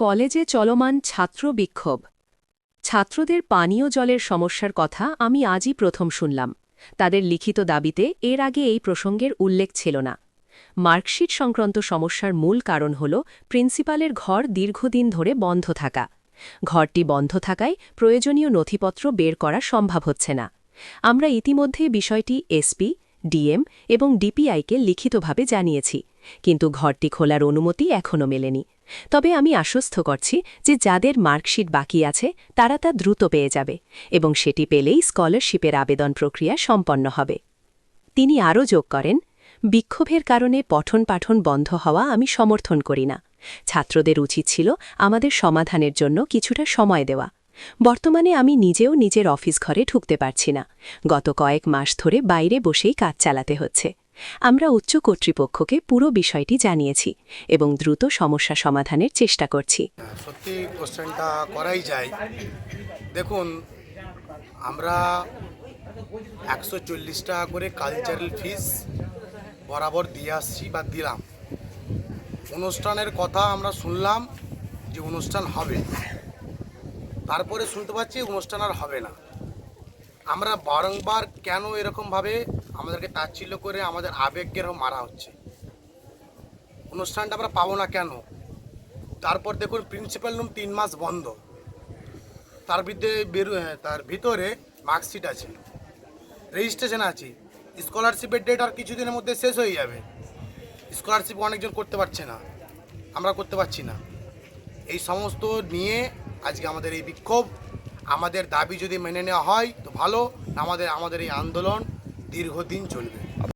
কলেজে চলমান ছাত্র বিক্ষোভ। ছাত্রদের পানীয় জলের সমস্যার কথা আমি আজই প্রথম শুনলাম। তাদের লিখিত দাবিতে এর আগে এই প্রসঙ্গের উল্লেখ ছিল না। মার্কশিট সংক্রান্ত সমস্যার মূল কারণ হল প্রিন্সিপালের ঘর দীর্ঘদিন ধরে বন্ধ থাকা। ঘরটি বন্ধ থাকায় প্রয়োজনীয় নথিপত্র বের করা সম্ভব হচ্ছে না। আমরা ইতিমধ্যে বিষয়টি এসপি, ডিএম এবং ডিপিআইকে লিখিতভাবে জানিয়েছি। কিন্তু ঘরটি খোলার অনুমতি এখনও মেলেনি। তবে আমি আশ্বস্ত করছি যে যাদের মার্কশিট বাকি আছে, তারা তা দ্রুত পেয়ে যাবে এবং সেটি পেলেই স্কলারশিপের আবেদন প্রক্রিয়া সম্পন্ন হবে। তিনি আরও যোগ করেন, বিক্ষোভের কারণে পঠন পাঠন বন্ধ হওয়া আমি সমর্থন করি না। ছাত্রদের উচিত ছিল আমাদের সমাধানের জন্য কিছুটা সময় দেওয়া। বর্তমানে আমি নিজেও নিজের অফিস ঘরে ঢুকতে পারছি না। গত কয়েক মাস ধরে বাইরে বসেই কাজ চালাতে হচ্ছে। আমরা উচ্চ কর্তৃপক্ষকে পুরো বিষয়টি জানিয়েছি এবং দ্রুত সমস্যা সমাধানের চেষ্টা করছি। সত্যি কোশ্চেনটা করাই যায়। দেখুন, আমরা একশো চল্লিশ টাকা করে কালচারাল ফিস বরাবর দিয়ে আসছি বা দিলাম। অনুষ্ঠানের কথা আমরা শুনলাম যে অনুষ্ঠান হবে। তারপরে শুনতে পাচ্ছি অনুষ্ঠান আর হবে না। আমরা বারংবার কেন এরকমভাবে আমাদেরকে তাচ্ছিল্য করে আমাদের আবেগকে এরকম মারা হচ্ছে? অনুষ্ঠানটা আমরা পাবো না কেন? তারপর দেখুন প্রিন্সিপাল রুম তিন মাস বন্ধ। তার বিরুদ্ধে বেরো তার ভিতরে মার্কশিট আছে রেজিস্ট্রেশন আছে। স্কলারশিপের ডেট আর কিছুদিনের মধ্যে শেষ হয়ে যাবে। স্কলারশিপ অনেকজন করতে পারছে না। আমরা করতে পারছি না। এই সমস্ত নিয়ে আজকে আমাদের এই বিক্ষোভ আমাদের দাবি যদি মেনে নেওয়া হয় তো ভালো। আমাদের আমাদের এই আন্দোলন দীর্ঘদিন চলবে।